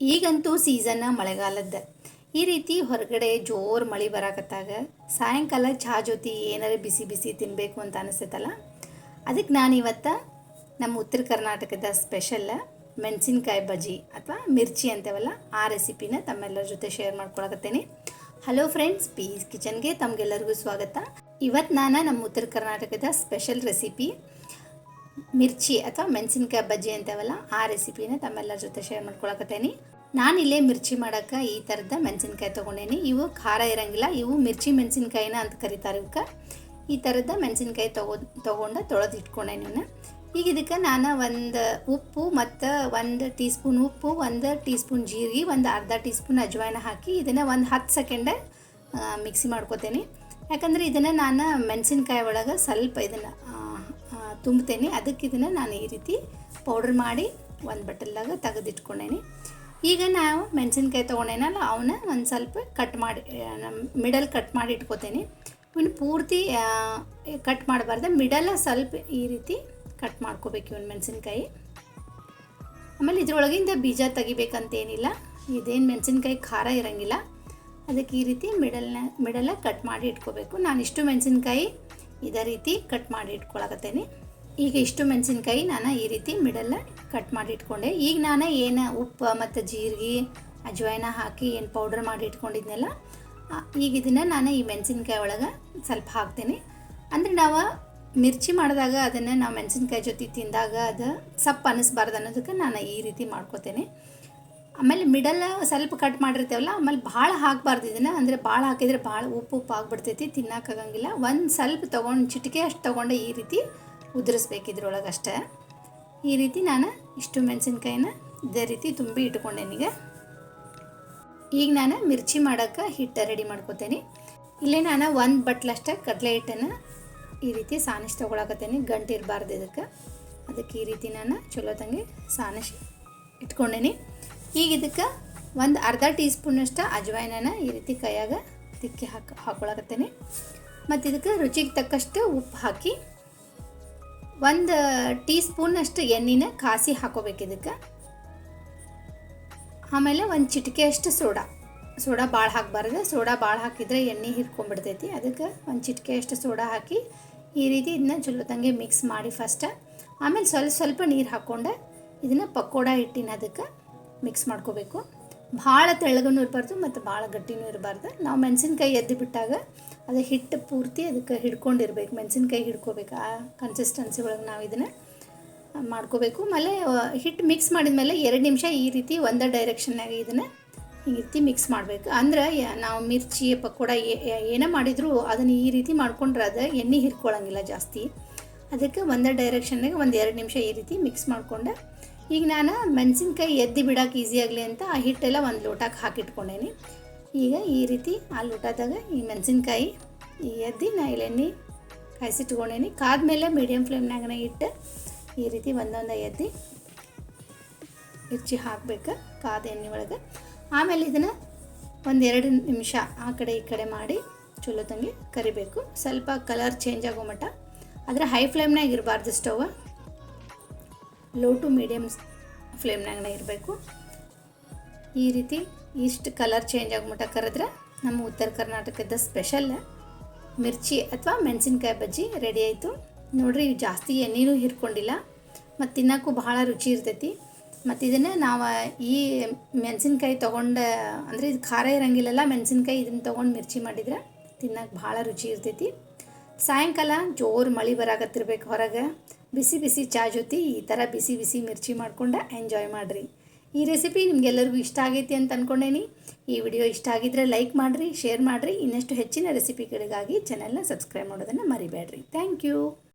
ಈಗಂತೂ ಸೀಸನ್ನ ಮಳೆಗಾಲದ ಈ ರೀತಿ ಹೊರಗಡೆ ಜೋರು ಮಳೆ ಬರಾಕತ್ತಾಗ ಸಾಯಂಕಾಲ ಚಹಾ ಜೊತೆ ಏನಾರ ಬಿಸಿ ಬಿಸಿ ತಿನ್ನಬೇಕು ಅಂತ ಅನಿಸ್ತೈತಲ್ಲ? ಅದಕ್ಕೆ ನಾನು ಇವತ್ತು ನಮ್ಮ ಉತ್ತರ ಕರ್ನಾಟಕದ ಸ್ಪೆಷಲ್ ಮೆಣಸಿನ್ಕಾಯಿ ಬಜ್ಜಿ ಅಥವಾ ಮಿರ್ಚಿ ಅಂತೇವಲ್ಲ, ಆ ರೆಸಿಪಿನ ತಮ್ಮೆಲ್ಲರ ಜೊತೆ ಶೇರ್ ಮಾಡ್ಕೊಳಕತ್ತೇನೆ. ಹಲೋ ಫ್ರೆಂಡ್ಸ್ ಪೀಸ್ ಕಿಚನ್ಗೆ ತಮಗೆಲ್ಲರಿಗೂ ಸ್ವಾಗತ. ಇವತ್ತು ನಾನು ನಮ್ಮ ಉತ್ತರ ಕರ್ನಾಟಕದ ಸ್ಪೆಷಲ್ ರೆಸಿಪಿ ಮಿರ್ಚಿ ಅಥವಾ ಮೆಣಸಿನ್ಕಾಯಿ ಬಜ್ಜಿ ಅಂತೇವಲ್ಲ, ಆ ರೆಸಿಪಿನ ತಮ್ಮೆಲ್ಲರ ಜೊತೆ ಶೇರ್ ಮಾಡ್ಕೊಳಕತ್ತೇನೆ. ನಾನು ಇಲ್ಲೇ ಮಿರ್ಚಿ ಮಾಡೋಕ್ಕೆ ಈ ಥರದ ಮೆಣಸಿನ್ಕಾಯಿ ತೊಗೊಂಡೇನಿ. ಇವು ಖಾರ ಇರಂಗಿಲ್ಲ, ಇವು ಮಿರ್ಚಿ ಮೆಣಸಿನ್ಕಾಯಿನ ಅಂತ ಕರೀತಾರೆ ಇವಕ್ಕೆ ಈ ಥರದ ಮೆಣಸಿನ್ಕಾಯಿ ತಗೋ, ತೊಗೊಂಡು ತೊಳೆದು ಇಟ್ಕೊಂಡೇನಿ ಇವನ್ನ ಈಗ ಇದಕ್ಕೆ ನಾನು ಒಂದು ಉಪ್ಪು ಮತ್ತು ಒಂದು ಟೀ ಸ್ಪೂನ್ ಉಪ್ಪು, ಒಂದು ಟೀ ಸ್ಪೂನ್ ಜೀರಿಗೆ, ಒಂದು ಅರ್ಧ ಟೀ ಸ್ಪೂನ್ ಅಜ್ವಾಯಿನ ಹಾಕಿ ಇದನ್ನು ಒಂದು ಹತ್ತು ಸೆಕೆಂಡ್ ಮಿಕ್ಸಿ ಮಾಡ್ಕೋತೇನೆ. ಯಾಕಂದರೆ ಇದನ್ನು ನಾನು ಮೆಣಸಿನ್ಕಾಯಿ ಒಳಗೆ ಸ್ವಲ್ಪ ಇದನ್ನು ತುಂಬ್ತೇನೆ. ಅದಕ್ಕೆ ಇದನ್ನು ನಾನು ಈ ರೀತಿ ಪೌಡ್ರ್ ಮಾಡಿ ಒಂದು ಬಟ್ಟಲ್ದಾಗ ತೆಗೆದಿಟ್ಕೊಂಡೇನೆ. ಈಗ ನಾವು ಮೆಣಸಿನ್ಕಾಯಿ ತೊಗೊಂಡೇನಲ್ಲ, ಅವನ್ನ ಒಂದು ಸ್ವಲ್ಪ ಕಟ್ ಮಾಡಿ ಮಿಡಲ್ ಕಟ್ ಮಾಡಿ ಇಟ್ಕೋತೇನೆ. ಇವನು ಪೂರ್ತಿ ಕಟ್ ಮಾಡಬಾರ್ದು ಮಿಡಲ್ ಸ್ವಲ್ಪ ಈ ರೀತಿ ಕಟ್ ಮಾಡ್ಕೋಬೇಕು ಇವನು ಮೆಣಸಿನ್ಕಾಯಿ. ಆಮೇಲೆ ಇದ್ರೊಳಗಿಂದ ಬೀಜ ತೆಗಿಬೇಕಂತೇನಿಲ್ಲ, ಇದೇನು ಮೆಣಸಿನ್ಕಾಯಿ ಖಾರ ಇರೋಂಗಿಲ್ಲ, ಅದಕ್ಕೆ ಈ ರೀತಿ ಮಿಡಲ್ನ ಮಿಡಲ್ಲ ಕಟ್ ಮಾಡಿ ಇಟ್ಕೋಬೇಕು. ನಾನು ಇಷ್ಟು ಮೆಣಸಿನ್ಕಾಯಿ ಇದೇ ರೀತಿ ಕಟ್ ಮಾಡಿ ಇಟ್ಕೊಳಕತ್ತೇನೆ. ಈಗ ಇಷ್ಟು ಮೆಣಸಿನ್ಕಾಯಿ ನಾನು ಈ ರೀತಿ ಮಿಡಲ್ಲ ಕಟ್ ಮಾಡಿ ಇಟ್ಕೊಂಡೆ ಈಗ ನಾನು ಏನು ಉಪ್ಪು ಮತ್ತು ಜೀರಿಗೆ, ಅಜ್ವಾಯಿನ ಹಾಕಿ ಏನು ಪೌಡರ್ ಮಾಡಿ ಇಟ್ಕೊಂಡಿದ್ನಲ್ಲ ಈಗ ಇದನ್ನು ನಾನು ಈ ಮೆಣಸಿನ್ಕಾಯಿ ಒಳಗೆ ಸ್ವಲ್ಪ ಹಾಕ್ತೀನಿ. ಅಂದರೆ ನಾವು ಮಿರ್ಚಿ ಮಾಡಿದಾಗ ಅದನ್ನು ನಾವು ಮೆಣಸಿನ್ಕಾಯಿ ಜೊತೆ ತಿಂದಾಗ ಅದು ಸಪ್ಪು ಅನ್ನಿಸ್ಬಾರ್ದು ಅನ್ನೋದಕ್ಕೆ ನಾನು ಈ ರೀತಿ ಮಾಡ್ಕೋತೇನೆ. ಆಮೇಲೆ ಮಿಡಲ್ ಸ್ವಲ್ಪ ಕಟ್ ಮಾಡಿರ್ತೇವಲ್ಲ, ಆಮೇಲೆ ಭಾಳ ಹಾಕ್ಬಾರ್ದು ಇದನ್ನು. ಅಂದರೆ ಭಾಳ ಹಾಕಿದರೆ ಭಾಳ ಉಪ್ಪು ಉಪ್ಪು ಆಗಿಬಿಡ್ತೈತಿ ತಿನ್ನೋಕ್ಕಾಗಂಗಿಲ್ಲ ಒಂದು ಸ್ವಲ್ಪ ತೊಗೊಂಡು ಚಿಟಿಕೆ ಅಷ್ಟು ತೊಗೊಂಡೆ ಈ ರೀತಿ ಉದುರಿಸ್ಬೇಕು ಅಷ್ಟೇ ಈ ರೀತಿ ನಾನು ಇಷ್ಟು ಮೆಣಸಿನ್ಕಾಯಿನ ಇದೇ ರೀತಿ ತುಂಬಿ ಇಟ್ಕೊಂಡೇನೀಗ ಈಗ ನಾನು ಮಿರ್ಚಿ ಮಾಡೋಕ್ಕೆ ಹಿಟ್ಟು ರೆಡಿ ಮಾಡ್ಕೋತೇನೆ. ಇಲ್ಲೇ ನಾನು ಒಂದು ಬಟ್ಲಷ್ಟೇ ಕಡಲೆ ಹಿಟ್ಟನ್ನು ಈ ರೀತಿ ಸಾನಿಸಿ ತೊಗೊಳಕತ್ತೇನೆ, ಗಂಟು ಇರಬಾರ್ದು ಇದಕ್ಕೆ. ಅದಕ್ಕೆ ಈ ರೀತಿ ನಾನು ಚಲೋ ತಂಗಿ ಸಾನಿಸಿ ಇಟ್ಕೊಂಡೇನಿ. ಈಗ ಇದಕ್ಕೆ ಒಂದು ಅರ್ಧ ಟೀ ಸ್ಪೂನಷ್ಟು ಅಜ್ವಾಯಿನ ಈ ರೀತಿ ಕೈಯಾಗ ತಿಕ್ಕಿ ಹಾಕಿ ಹಾಕೊಳಕತ್ತೇನೆ. ಮತ್ತು ಇದಕ್ಕೆ ರುಚಿಗೆ ತಕ್ಕಷ್ಟು ಉಪ್ಪು ಹಾಕಿ ಒಂದು ಟೀ ಸ್ಪೂನಷ್ಟು ಎಣ್ಣೆನ ಕಾಸಿ ಹಾಕೋಬೇಕು ಇದಕ್ಕೆ. ಆಮೇಲೆ ಒಂದು ಚಿಟಿಕೆಯಷ್ಟು ಸೋಡಾ. ಸೋಡಾ ಭಾಳ ಹಾಕಬಾರ್ದು. ಸೋಡಾ ಭಾಳ ಹಾಕಿದರೆ ಎಣ್ಣೆ ಹಿಡ್ಕೊಂಡ್ಬಿಡ್ತೈತಿ ಅದಕ್ಕೆ ಒಂದು ಚಿಟಿಕೆಯಷ್ಟು ಸೋಡಾ ಹಾಕಿ ಈ ರೀತಿ ಇದನ್ನ ಚಲೋದಂಗೆ ಮಿಕ್ಸ್ ಮಾಡಿ ಫಸ್ಟ್. ಆಮೇಲೆ ಸ್ವಲ್ಪ ಸ್ವಲ್ಪ ನೀರು ಹಾಕ್ಕೊಂಡು. ಇದನ್ನು ಪಕೋಡ ಹಿಟ್ಟಿನ ಅದಕ್ಕೆ ಮಿಕ್ಸ್ ಮಾಡ್ಕೋಬೇಕು. ಭಾಳ ತೆಳ್ಳಗೂ ಇರಬಾರ್ದು ಮತ್ತು ಭಾಳ ಗಟ್ಟಿನೂ ಇರಬಾರ್ದು. ನಾವು ಮೆಣಸಿನ್ಕಾಯಿ ಎದ್ದು ಬಿಟ್ಟಾಗ ಅದು ಹಿಟ್ಟು ಪೂರ್ತಿ ಅದಕ್ಕೆ ಹಿಡ್ಕೊಂಡಿರ್ಬೇಕು, ಮೆಣಸಿನ್ಕಾಯಿ ಹಿಡ್ಕೋಬೇಕು. ಆ ಕನ್ಸಿಸ್ಟೆನ್ಸಿ ಒಳಗೆ ನಾವು ಇದನ್ನು ಮಾಡ್ಕೋಬೇಕು. ಆಮೇಲೆ ಹಿಟ್ಟು ಮಿಕ್ಸ್ ಮಾಡಿದ ಮೇಲೆ ಎರಡು ನಿಮಿಷ ಈ ರೀತಿ ಒಂದೇ ಡೈರೆಕ್ಷನ್ನಾಗ ಇದನ್ನು ಈ ರೀತಿ ಮಿಕ್ಸ್ ಮಾಡಬೇಕು. ಅಂದ್ರೆ ನಾವು ಮಿರ್ಚಿ, ಪಕೋಡ ಏನೇ ಮಾಡಿದರೂ ಅದನ್ನು ಈ ರೀತಿ ಮಾಡ್ಕೊಂಡ್ರೆ ಅದು ಎಣ್ಣೆ ಹಿರ್ಕೊಳ್ಳೋಂಗಿಲ್ಲ ಜಾಸ್ತಿ. ಅದಕ್ಕೆ ಒಂದೇ ಡೈರೆಕ್ಷನ್ನಾಗ ಒಂದು ಎರಡು ನಿಮಿಷ ಈ ರೀತಿ ಮಿಕ್ಸ್ ಮಾಡಿಕೊಂಡೆ ಈಗ ನಾನು ಮೆಣಸಿನ್ಕಾಯಿ ಎದ್ದು ಬಿಡೋಕೆ ಈಸಿ ಆಗಲಿ ಅಂತ ಆ ಹಿಟ್ಟೆಲ್ಲ ಒಂದು ಲೋಟಕ್ಕೆ ಹಾಕಿಟ್ಕೊಂಡೇನಿ. ಈಗ ಈ ರೀತಿ ಆ ಲೋಟದಾಗ ಈ ಮೆಣಸಿನ್ಕಾಯಿ ಈ ಎದ್ದು ನಾ ಇಲ್ಲೆಣ್ಣೆ ಕಾಯಿಸಿಟ್ಕೊಂಡೇನಿ. ಕಾದ್ಮೇಲೆ ಮೀಡಿಯಮ್ ಫ್ಲೇಮ್ನಾಗನ ಇಟ್ಟು ಈ ರೀತಿ ಒಂದೊಂದು ಎದ್ದು ಹೆಚ್ಚಿ ಹಾಕ್ಬೇಕು ಕಾದ ಎಣ್ಣೆ ಒಳಗೆ. ಆಮೇಲೆ ಇದನ್ನು ಒಂದೆರಡು ನಿಮಿಷ ಆ ಕಡೆ ಈ ಕಡೆ ಮಾಡಿ ಚಲೋ ತಂಗಿ ಕರಿಬೇಕು. ಸ್ವಲ್ಪ ಕಲರ್ ಚೇಂಜ್ ಆಗೋ ಮಟ್ಟ ಆದರೆ ಹೈ ಫ್ಲೇಮ್ನಾಗ ಇರಬಾರ್ದು ಸ್ಟವ್ ಲೋ ಟು ಮೀಡಿಯಮ್ ಫ್ಲೇಮ್ನಾಗನೇ ಇರಬೇಕು. ಈ ರೀತಿ ಇಷ್ಟು ಕಲರ್ ಚೇಂಜ್ ಆಗಿಬಿಟ್ಟ ಮಟ್ಟ ಕರೆದ್ರೆ ನಮ್ಮ ಉತ್ತರ ಕರ್ನಾಟಕದ ಸ್ಪೆಷಲ್ ಮಿರ್ಚಿ ಅಥವಾ ಮೆಣಸಿನ್ಕಾಯಿ ಬಜ್ಜಿ ರೆಡಿ ಆಯಿತು. ನೋಡಿರಿ ಜಾಸ್ತಿ ಎಣ್ಣೆನೂ ಹಿರ್ಕೊಂಡಿಲ್ಲ, ಮತ್ತು ತಿನ್ನೋಕ್ಕೂ ಬಹಳ ರುಚಿ ಇರ್ತೈತಿ. ಮತ್ತು ಇದನ್ನು ನಾವು ಈ ಮೆಣಸಿನ್ಕಾಯಿ ತೊಗೊಂಡು, ಅಂದರೆ ಇದು ಖಾರ ಇರಂಗಿಲ್ಲಲ್ಲ, ಮೆಣಸಿನ್ಕಾಯಿ ಇದನ್ನು ತೊಗೊಂಡು ಮಿರ್ಚಿ ಮಾಡಿದ್ರೆ ತಿನ್ನೋಕೆ ಭಾಳ ರುಚಿ ಇರ್ತೈತಿ. ಸಾಯಂಕಾಲ ಜೋರು ಮಳೆ ಬರಾಕತ್ತಿರ್ಬೇಕು ಹೊರಗೆ. ಬಿಸಿ ಬಿಸಿ ಚಾ ಜೊತೆ ಈ ಥರ ಬಿಸಿ ಬಿಸಿ ಮಿರ್ಚಿ ಮಾಡ್ಕೊಂಡು ಎಂಜಾಯ್ ಮಾಡಿರಿ. ಈ ರೆಸಿಪಿ ನಿಮಗೆಲ್ಲರಿಗೂ ಇಷ್ಟ ಆಗೈತಿ ಅಂತ ಅಂದ್ಕೊಂಡೇನಿ ಈ ವಿಡಿಯೋ ಇಷ್ಟ ಆಗಿದ್ರೆ ಲೈಕ್ ಮಾಡಿರಿ ಶೇರ್ ಮಾಡಿರಿ. ಇನ್ನಷ್ಟು ಹೆಚ್ಚಿನ ರೆಸಿಪಿಗಳಿಗಾಗಿ ಚಾನೆಲ್ನ ಸಬ್ಸ್ಕ್ರೈಬ್ ಮಾಡೋದನ್ನು ಮರಿಬೇಡ್ರಿ. Thank you